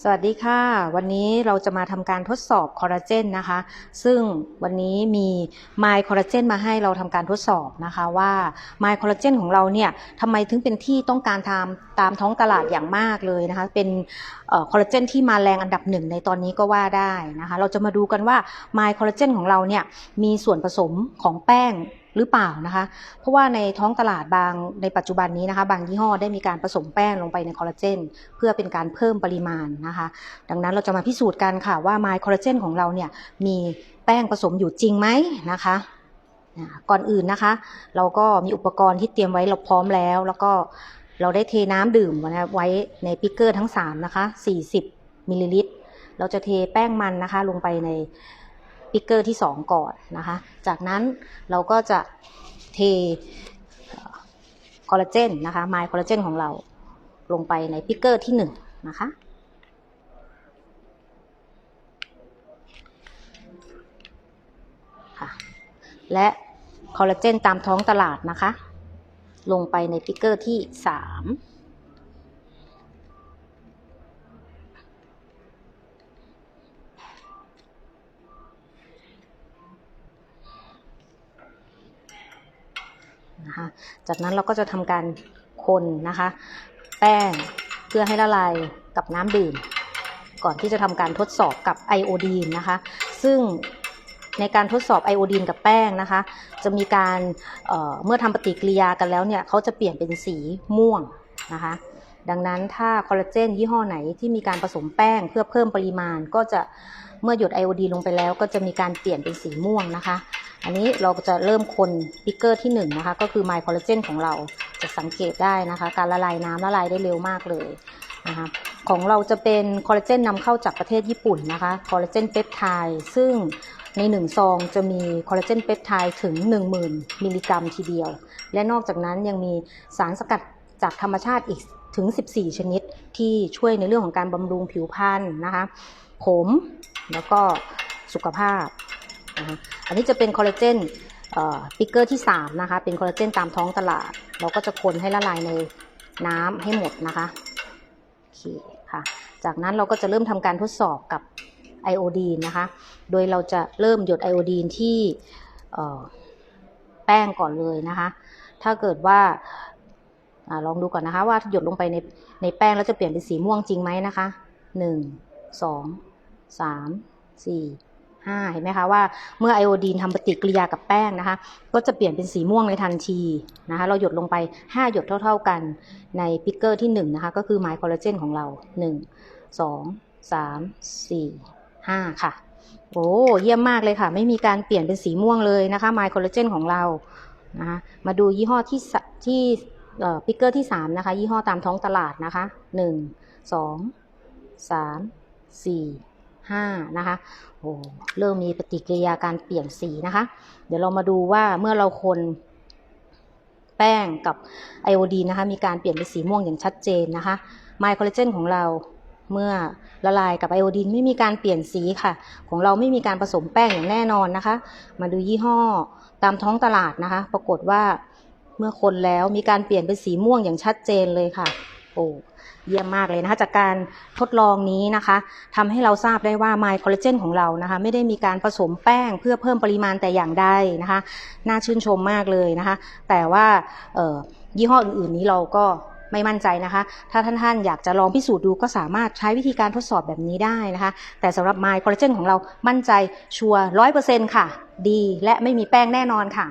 สวัสดีค่ะ วันนี้เราจะมาทำการทดสอบคอลลาเจนนะคะ ซึ่งวันนี้มีไมล์คอลลาเจนมาให้เราทำการทดสอบนะคะว่าไมล์คอลลาเจนของเราเนี่ยทำไมถึงเป็นที่ต้องการตามตามท้องตลาดอย่างมากเลยนะคะ เป็นคอลลาเจนที่มาแรงอันดับหนึ่งในตอนนี้ก็ว่าได้นะคะ เราจะมาดูกันว่าไมล์คอลลาเจนของเราเนี่ยมีส่วนผสมของแป้ง หรือเปล่านะคะ เพราะว่าในท้องตลาดบางในปัจจุบันนี้นะคะ บางยี่ห้อได้มีการผสมแป้งลงไปในคอลลาเจนเพื่อเป็นการเพิ่มปริมาณนะคะ ดังนั้นเราจะมาพิสูจน์กันค่ะว่าไมล์คอลลาเจนของเราเนี่ยมีแป้งผสมอยู่จริงไหมนะคะก่อนอื่นนะคะ เราก็มีอุปกรณ์ที่เตรียมไว้เราพร้อมแล้ว แล้วก็เราได้เทน้ำดื่มไว้ในปิกเกอร์ทั้ง3นะคะ40มิลลิลิตรเราจะเทแป้งมันนะคะลงไปใน ปิกเกอร์ที่ 2 ก่อนนะคะ จากนั้นเราก็จะเทคอลลาเจนนะคะไมล์คอลลาเจนของเราลงไปในปิกเกอร์ที่ 1นะคะคะ และคอลลาเจนตามท้องตลาดนะคะ ลงไปในปิกเกอร์ที่ 3 นะคะ จากนั้นเราก็จะทำการคนนะคะ แป้งเพื่อให้ละลายกับน้ำดื่ม ก่อนที่จะทำการทดสอบกับไอโอดีนนะคะ ซึ่งในการทดสอบไอโอดีนกับแป้งนะคะ จะมีการเเมื่อทำปฏิกิริยากันแล้วเนี่ยเขาจะเปลี่ยนเป็นสีม่วงนะคะ ดังนั้นถ้าคอลลาเจนยี่ห้อไหนที่มีการผสมแป้งเพื่อเพิ่มปริมาณก็จะเมื่อหยดไอโอดีนลงไปแล้ว ก็จะมีการเปลี่ยนเป็นสีม่วงนะคะ อันนี้เราจะเริ่มคนปิกเกอร์ที่1นงนะคะ ก็คือไมโครลลาเจนของเราจะสังเกตได้นะคะ การละลายน้ำละลายได้เร็วมากเลยนะคะของเราจะเป็นคอลลาเจนนำเข้าจากประเทศญี่ปุ่นนะคะคอลลาเจนเปปไทด์ซึ่งใน 1 ซองจะมีคอลลาเจนเปปไทด์ถึง 10,000 มิลลิกรัมทีเดียว และนอกจากนั้นยังมีสารสกัดจากธรรมชาติอีกถึง 14 ชนิดที่ช่วยในเรื่องของการบำรุงผิวพรรณนะคะ ผมแล้วก็สุขภาพ นะคะอันนี้จะเป็นคอลลาเจนปิกเกอร์ที่ 3 นะคะ เป็นคอลลาเจนตามท้องตลาด เราก็จะคนให้ละลายในน้ำให้หมดนะคะโอเคค่ะ จากนั้นเราก็จะเริ่มทำการทดสอบกับไอโอดีนนะคะ โดยเราจะเริ่มหยดไอโอดีนที่แป้งก่อนเลยนะคะ ถ้าเกิดว่าอลองดูก่อนนะคะว่าหยดลงไปในในแป้งแล้วจะเปลี่ยนเป็นสีม่วงจริงไหมนะคะหนึ่งส องสามสี่ห้าเห็นไหมคะว่าเมื่อไอโอดีนทำปฏิกิริยากับแป้งนะคะ ก็จะเปลี่ยนเป็นสีม่วงในทันทีนะคะ เราหยดลงไป 5 หยดเท่า ๆกันในปิกเกอร์ที่1นะคะ ก็คือไมโครลลาเจนของเรา 1 2 3 4 5 ค่ะ โอ้เยี่ยมมากเลยค่ะ ไม่มีการเปลี่ยนเป็นสีม่วงเลยนะคะไมโครลลาเจนของเรานะคะมาดูยี่ห้อที่ที่ปิกเกอร์ที่ 3 นะคะ ยี่ห้อตามท้องตลาดนะคะ 1 2 3 4 5นะคะโอ้เริ่มมีปฏิกิริยาการเปลี่ยนสีนะคะ เดี๋ยวเรามาดูว่าเมื่อเราคนแป้งกับไอโอดีนนะคะ มีการเปลี่ยนเป็นสีม่วงอย่างชัดเจนนะคะไมโครลลเจนของเราเมื่อละลายกับไอโอดีนไม่มีการเปลี่ยนสีค่ะ ของเราไม่มีการผสมแป้งอย่างแน่นอนนะคะ มาดูยี่ห้อตามท้องตลาดนะคะ ปรากฏว่าเมื่อคนแล้วมีการเปลี่ยนเป็นสีม่วงอย่างชัดเจนเลยค่ะ โอ้เยี่ยมมากเลยนะคะจากการทดลองนี้นะคะทำให้เราทราบได้ว่าไมโครลลาเจนของเรานะคะ ไม่ได้มีการผสมแป้งเพื่อเพิ่มปริมาณแต่อย่างใดนะคะ น่าชื่นชมมากเลยนะคะ แต่ว่ายี่ห้ออื่นๆนี้เราก็ไม่มั่นใจนะคะ ถ้าท่านท่านอยากจะลองพิสูจน์ดูก็สามารถใช้วิธีการทดสอบแบบนี้ได้นะคะ แต่สำหรับไมโครลลาเจนของเรามั่นใจชัวร์ร้อยเปอร์เซ็นต์ค่ะ ดีและไม่มีแป้งแน่นอนค่ะ